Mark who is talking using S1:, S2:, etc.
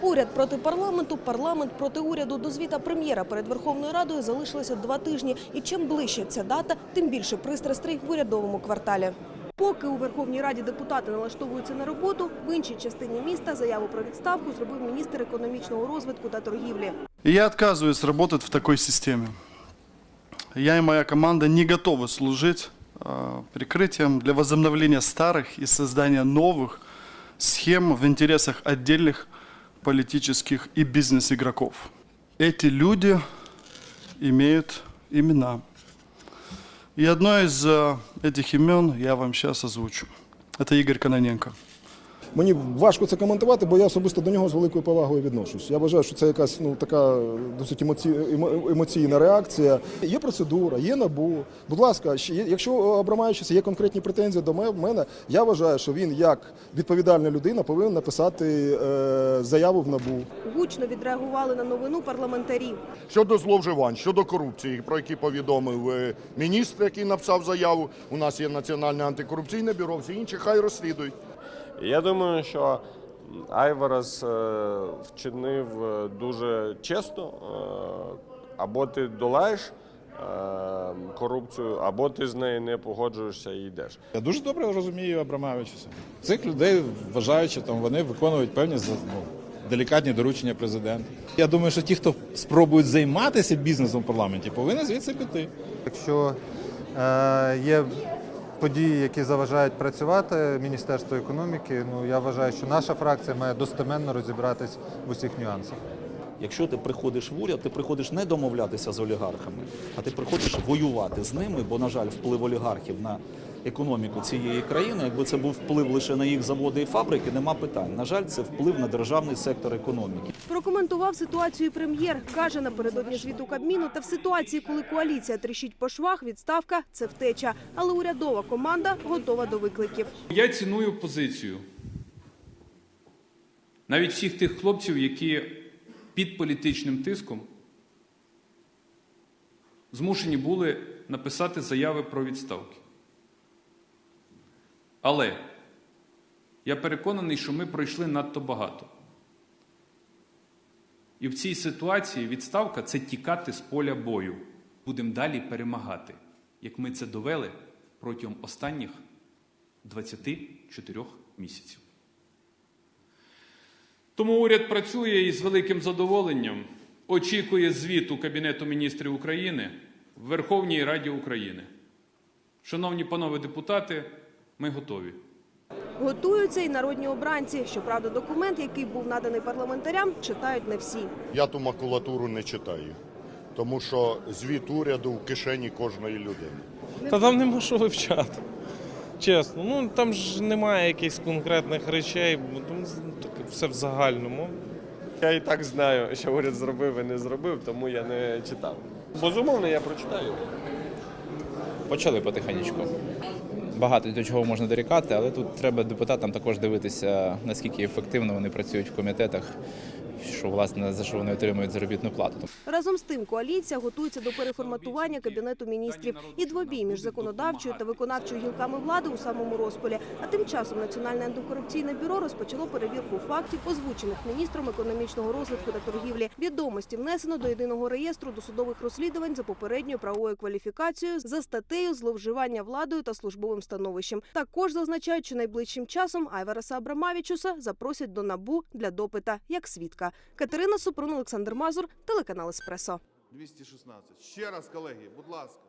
S1: Уряд проти парламенту, парламент проти уряду. До звіта прем'єра перед Верховною Радою залишилося два тижні. І чим ближче ця дата, тим більше пристрастей в урядовому кварталі. Поки у Верховній Раді депутати налаштовуються на роботу, в іншій частині міста заяву про відставку зробив міністр економічного розвитку та торгівлі.
S2: И я отказываюсь работать в такой системе. Я и моя команда не готовы служить э, прикрытием для возобновления старых и создания новых схем в интересах отдельных политических и бизнес-игроков. Эти люди имеют имена. И одно из э, этих имен я вам сейчас озвучу. Это Игорь Кононенко.
S3: Мені важко це коментувати, бо я особисто до нього з великою повагою відношусь. Я вважаю, що це якась ну така досить емоці... емоційна реакція. Є процедура, є набу. Будь ласка, якщо у Абрамавичуса є конкретні претензії до ме- мене, я вважаю, що він як відповідальна людина повинен написати е, заяву в набу.
S1: Гучно відреагували на новину парламентарі.
S4: Щодо зловживань, щодо корупції, про які повідомив е, міністр, який написав заяву. У нас є Національне антикорупційне бюро, всі інші хай розслідують.
S5: І Я думаю, що Айварас е, вчинив е, дуже чесно. Е, Або ти долаєш корупцію, або ти з нею не погоджуєшся і йдеш.
S6: Я дуже добре розумію Абрамавичуса. Цих людей вважають, що там вони виконують певні ну, делікатні доручення президента. Я думаю, що ті, хто спробують займатися бізнесом в парламенті, повинні звідси піти.
S7: Якщо е, є події, які заважають працювати Міністерству економіки, ну я вважаю, що наша фракція має достеменно розібратись в усіх нюансах.
S8: Якщо ти приходиш в уряд, ти приходиш не домовлятися з олігархами, а ти приходиш воювати з ними, бо, на жаль, вплив олігархів на економіку цієї країни, якби це був вплив лише на їх заводи і фабрики, нема питань. На жаль, це вплив на державний сектор економіки.
S1: Прокоментував ситуацію прем'єр. Каже, напередодні звіту Кабміну та в ситуації, коли коаліція тріщить по швах, відставка – це втеча. Але урядова команда готова до викликів.
S9: Я ціную позицію навіть всіх тих хлопців, які під політичним тиском змушені були написати заяви про відставки. Але я переконаний, що ми пройшли надто багато. І в цій ситуації відставка це тікати з поля бою. Будемо далі перемагати, як ми це довели протягом останніх 24 місяців. Тому уряд працює і з великим задоволенням очікує звіту Кабінету міністрів України в Верховній Раді України. Шановні панове депутати, ми готові.
S1: Готуються і народні обранці. Щоправда, документ, який був наданий парламентарям, читають не всі.
S4: Я ту макулатуру не читаю, тому що звіт уряду в кишені кожної людини.
S10: Та там нема що вивчати. Чесно, ну там ж немає якихось конкретних речей, бо там все в загальному.
S5: Я і так знаю, що уряд зробив і не зробив, тому я не читав. Безумовно, я прочитаю.
S11: Почали потихенечку. Багато до чого можна дорікати, але тут треба депутатам також дивитися, наскільки ефективно вони працюють в комітетах, що власне за що вони отримують заробітну плату.
S1: Разом з тим, коаліція готується до переформатування кабінету міністрів і двобій між законодавчою та виконавчою гілками влади у самому розпалі. А тим часом Національне антикорупційне бюро розпочало перевірку фактів, озвучених міністром економічного розвитку та торгівлі. Відомості внесено до єдиного реєстру досудових розслідувань за попередньою правовою кваліфікацією за статтею зловживання владою та службовим становищем. Також зазначають, що найближчим часом Айвараса Абрамавічуса запросять до набу для допита як свідка. Катерина Супрун, Олександр Мазур, телеканал Еспресо.
S4: 216. Ще раз, колеги, будь ласка.